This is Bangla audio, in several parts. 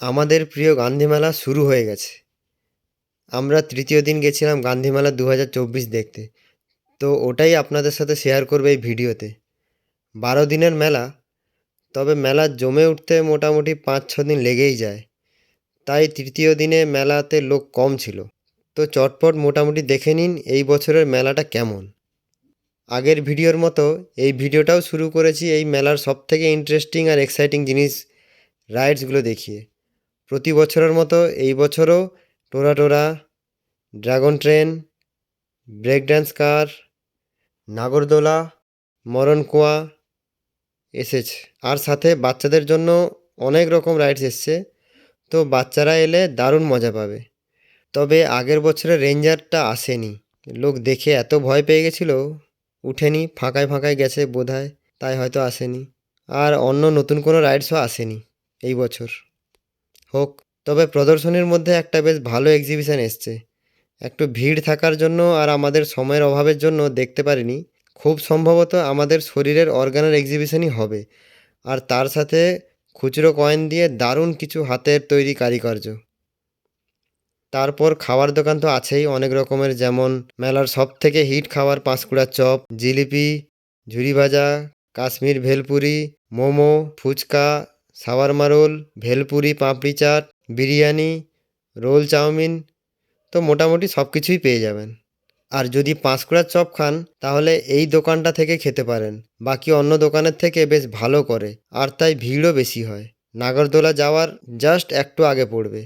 আমাদের প্রিয় গান্ধীমেলা শুরু হয়ে গেছে। আমরা তৃতীয় দিন গেছিলাম গান্ধীমেলা দু হাজার চব্বিশ দেখতে। তো ওটাই আপনাদের সাথে শেয়ার করবে এই ভিডিওতে। বারো দিনের মেলা, তবে মেলা জমে উঠতে মোটামুটি পাঁচ ছ দিন লেগেই যায়। তাই তৃতীয় দিনে মেলাতে লোক কম ছিল। তো চটপট মোটামুটি দেখে নিন এই বছরের মেলাটা কেমন। আগের ভিডিওর মতো এই ভিডিওটাও শুরু করেছি এই মেলার সবথেকে ইন্টারেস্টিং আর এক্সাইটিং জিনিস রাইডসগুলো দেখিয়ে। প্রতি বছরের মতো এই বছরও টোরা টোরা, dragon train, break dance car, নাগরদোলা, মরণ কুয়া এসেছে। আর সাথে বাচ্চাদের জন্য অনেক রকম রাইডস এসছে। তো বাচ্চারা এলে দারুণ মজা পাবে। তবে আগের বছরে রেঞ্জারটা আসেনি। লোক দেখে এত ভয় পেয়ে গেছিল, উঠেনি, ফাঁকায় ফাঁকায় গেছে বোধহয়, তাই হয়তো আসেনি। আর অন্য নতুন কোনো রাইডসও আসেনি এই বছর। হোক, তবে প্রদর্শনীর মধ্যে একটা বেশ ভালো এক্সিবিশন এসছে। একটু ভিড় থাকার জন্য আর আমাদের সময়ের অভাবের জন্য দেখতে পারিনি। খুব সম্ভবত আমাদের শরীরের অর্গানের এক্সিবিশনই হবে। আর তার সাথে খুচরো কয়েন দিয়ে দারুণ কিছু হাতের তৈরি কারিকার্য তারপর খাওয়ার দোকান তো আছেই অনেক রকমের, যেমন মেলার সব থেকে হিট খাবার পাঁশকুড়ার চপ, জিলিপি ঝুরি ভাজা, Kashmir bhelpuri, momo, phuchka সাওয়ারমা roll bhelpuri, papdi chaat, biryani, roll chow mein তো মোটামুটি সব কিছুই পেয়ে যাবেন। আর যদি পাঁশকুড়ার চপ খান, তাহলে এই দোকানটা থেকে খেতে পারেন। বাকি অন্য দোকানের থেকে বেশ ভালো করে। আর তাই ভিড়ও বেশি হয়। নাগরদোলা যাওয়ার জাস্ট একটু আগে পড়বে।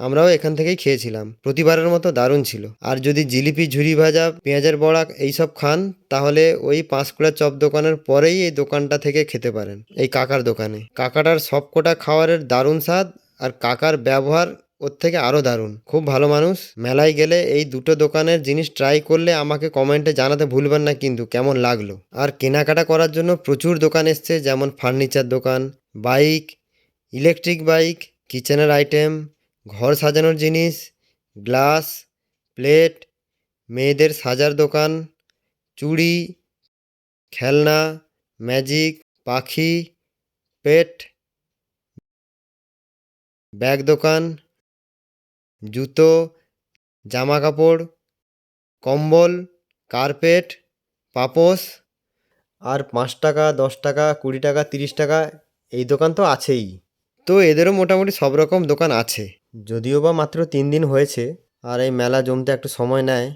আমরাও এখান থেকেই খেয়েছিলাম। প্রতিবারের মতো দারুণ ছিল। আর যদি জিলিপি, ঝুরি ভাজা, পেঁয়াজের বড়া এইসব খান, তাহলে ওই পাঁশকুড়া চপ দোকানের পরেই এই দোকানটা থেকে খেতে পারেন, এই কাকার দোকানে। কাকাটার সবকটা খাওয়ারের দারুণ স্বাদ আর কাকার ব্যবহার ওর থেকে আরও দারুণ। খুব ভালো মানুষ, মেলায় গেলে এই দুটো দোকানের জিনিস ট্রাই করলে আমাকে কমেন্টে জানাতে ভুলবেন না কিন্তু কেমন লাগল। আর কেনাকাটা করার জন্য প্রচুর দোকান এসছে, যেমন ফার্নিচার দোকান বাইক ইলেকট্রিক বাইক কিচেনের আইটেম ঘর সাজানোর জিনিস, গ্লাস, প্লেট, মেয়েদের সাজার দোকান, চুড়ি, খেলনা, ম্যাজিক, পাখি, পেট, ব্যাগ দোকান, জুতো জামা কাপড় কম্বল, কার্পেট, পাপোশ, আর পাঁচ টাকা, দশ টাকা, কুড়ি টাকা, তিরিশ টাকা, এই দোকান তো আছেই। তো এদেরও মোটামুটি সব রকম দোকান আছে। যদিও বা মাত্র তিন দিন হয়েছে আর এই মেলা জমতে একটু সময় নেয়,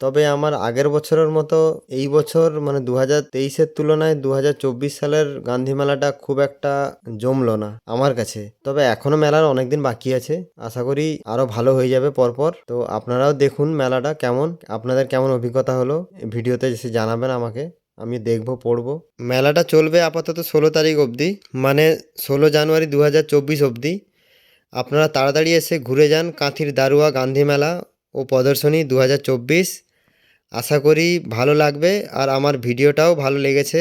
তবে আমার আগের বছরের মতো এই বছর মানে দু হাজার তেইশের তুলনায় দু হাজার চব্বিশ সালের গান্ধী মেলাটা খুব একটা জমলো না আমার কাছে। তবে এখনও মেলার অনেক দিন বাকি আছে, আশা করি আরও ভালো হয়ে যাবে পরপর। তো আপনারাও দেখুন মেলাটা কেমন, আপনাদের কেমন অভিজ্ঞতা হলো ভিডিওতে এসে জানাবেন আমাকে, আমি দেখব, পড়ব। মেলাটা চলবে আপাতত ষোলো তারিখ অবধি মানে ষোলো জানুয়ারি দু হাজার চব্বিশ অবধি। আপনারা তাড়াতাড়ি এসে ঘুরে যান কাঁথির দারুয়া গান্ধী মেলা ও প্রদর্শনী দু হাজার চব্বিশ। আশা করি ভালো লাগবে আর আমার ভিডিওটাও ভালো লেগেছে।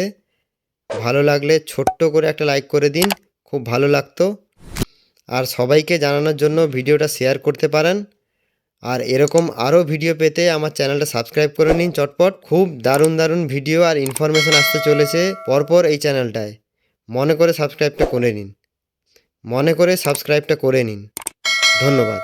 ভালো লাগলে ছোট্ট করে একটা লাইক করে দিন, খুব ভালো লাগতো। আর সবাইকে জানানোর জন্য ভিডিওটা শেয়ার করতে পারেন। আর এরকম আরও ভিডিও পেতে আমার চ্যানেলটা সাবস্ক্রাইব করে নিন চটপট। খুব দারুণ দারুণ ভিডিও আর ইনফরমেশন আসতে চলেছে পরপর এই চ্যানেলটায়। মনে করে সাবস্ক্রাইবটা করে নিন। মনে করে সাবস্ক্রাইবটা করে নিন। ধন্যবাদ।